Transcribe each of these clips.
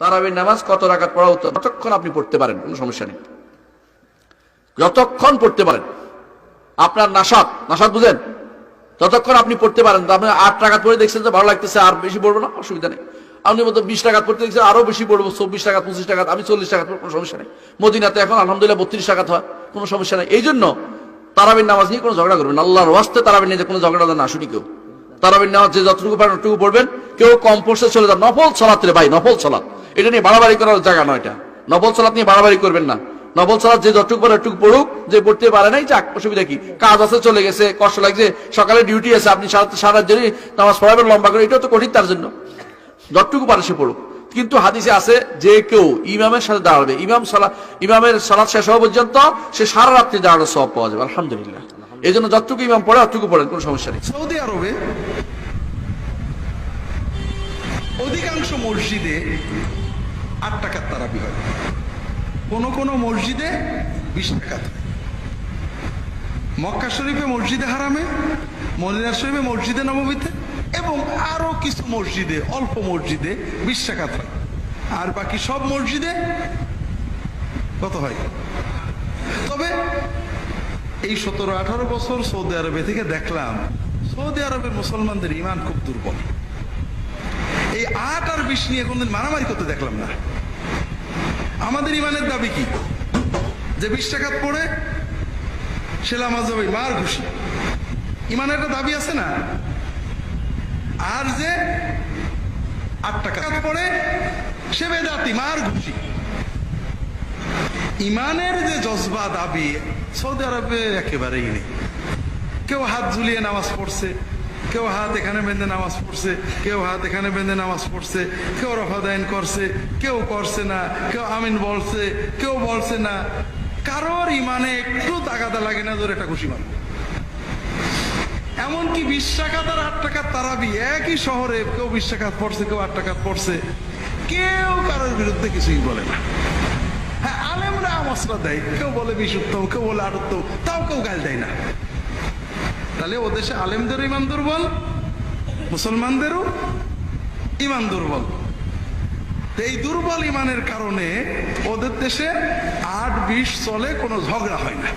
তারাবির নামাজ কত রাকাত পড়া উত্তম? যতক্ষণ আপনি পড়তে পারেন, কোনো সমস্যা নেই। যতক্ষণ পড়তে পারেন। আপনার নাসাদ নাসাদ বুঝেন? যতক্ষণ আপনি পড়তে পারেন আপনি আট টাকা পড়ে দেখছেন যে ভালো লাগতেছে, আর বেশি পড়ব না, অসুবিধা নেই। আপনি মতো বিশ টাকা পড়তে দেখছেন, আরও বেশি পড়ব, চব্বিশ টাকা পঁচিশ টাকা আমি চল্লিশ টাকা পড়ব, কোনো সমস্যা নেই। মদিনাতে এখন আলহামদুলিল্লাহ বত্রিশ টাকা হয়, কোনো সমস্যা নেই। এই জন্য তারাবির নামাজ নিয়ে কোনো ঝগড়া করবেন আল্লাহর ওয়াস্তে তারাবির নিয়ে কোনো ঝগড়া না শুনি কেউ। তারাবির নামাজ যে যতটুকু পারেন ততটুকু পড়বেন। কেউ কম পড়ছে, চলে যান। নফল সলাত রে ভাই, নফল সলাত। এটা নিয়ে বাড়াবাড়ি করার জায়গা নয় এটা। নফল সলাত নিয়ে বাড়াবাড়ি করবেন না। নফল সালাত যে যতটুকু পারে একটু পড়ুক, যে পড়তে পারে নাই, যাক, অসুবিধা কি? কাজ আছে, চলে গেছে, কষ্ট লাগছে, সকালে ডিউটি আছে, আপনি সারা- সারা জন্য নামাজ পড়াবেন, লম্বা করে, এটাও তো কঠিন তার জন্য। যতটুকু পারে সে পড়ুক। কিন্তু হাদিসে আছে যে কেউ ইমামের সাথে দাঁড়াবে, ইমাম সালা ইমামের সালাত শেষ হওয়া পর্যন্ত সে সারা রাত্রি দাঁড়ানোর সব পাওয়া যাবে, আলহামদুলিল্লাহ। এই জন্য যতটুকু ইমাম পড়ে, অতটুকু পড়েন, কোনো সমস্যা নেই। সৌদি আরবে অধিকাংশ মসজিদে আট টাকার তারাবি হয়। কোন কোন মসজিদে বিশ টাকা। মক্কা শরীফে মসজিদে হারামে, মদিনা শরীফে মসজিদে নবমীতে, এবং আরও কিছু মসজিদে, অল্প মসজিদে বিশ টাকা হয় আর বাকি সব মসজিদে কত হয়? তবে এই সতেরো আঠারো বছর সৌদি আরবে থেকে দেখলাম, সৌদি আরবের মুসলমানদের ইমান খুব দুর্বল। এই আট আর বিশ নিয়ে কোনদিন মারামারি করতে দেখলাম না। আমাদের ইমানের দাবি কি? যে বিশ টাকাত পড়ে সেলা মাঝাবি মার খুশি ইমানের একটা দাবি আছে না? আর যে আট টাকা পড়ে সে বেদাতি, মার খুশি ইমানের যে জজবা দাবি, সৌদি আরবে একেবারেই নেই। কেউ হাত ঝুলিয়ে নামাজ পড়ছে কেউ হাত এখানে বেঁধে নামাজ পড়ছে, কেউ হাত এখানে বেঁধে নামাজ পড়ছে, কেউ রফাদাইন করছে, কেউ করছে না, কেউ আমিন বলছে, কেউ বলছে না। কারোর ইমানে একটু তাগাদা লাগে না ধরে একটা খুশি মানে এমনকি বিশ টাকা তার আট টাকার তারাবি একই শহরে কেউ বিশ টাকা পড়ছে, কেউ আট টাকা পড়ছে। কেউ কারোর বিরুদ্ধে কিছুই বলে না। হ্যাঁ আলেমরা মশলা দেয়, কেউ বলে বিশ উত্তম কেউ বলে আট তাও কেউ গাল দেয় না। তাহলে ও দেশে আলেমদেরও ইমান দুর্বল, মুসলমানদেরও ইমান দুর্বল। এই দুর্বল ইমানের কারণে ওদের দেশে আট বিশ চলে কোনো ঝগড়া হয় না।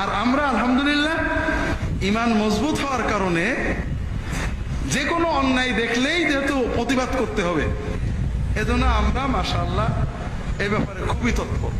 আর আমরা আলহামদুলিল্লাহ ইমান মজবুত হওয়ার কারণে যে কোনো অন্যায় দেখলেই যেহেতু প্রতিবাদ করতে হবে, এজন্য আমরা মাশাআল্লাহ এ ব্যাপারে খুবই তৎপর।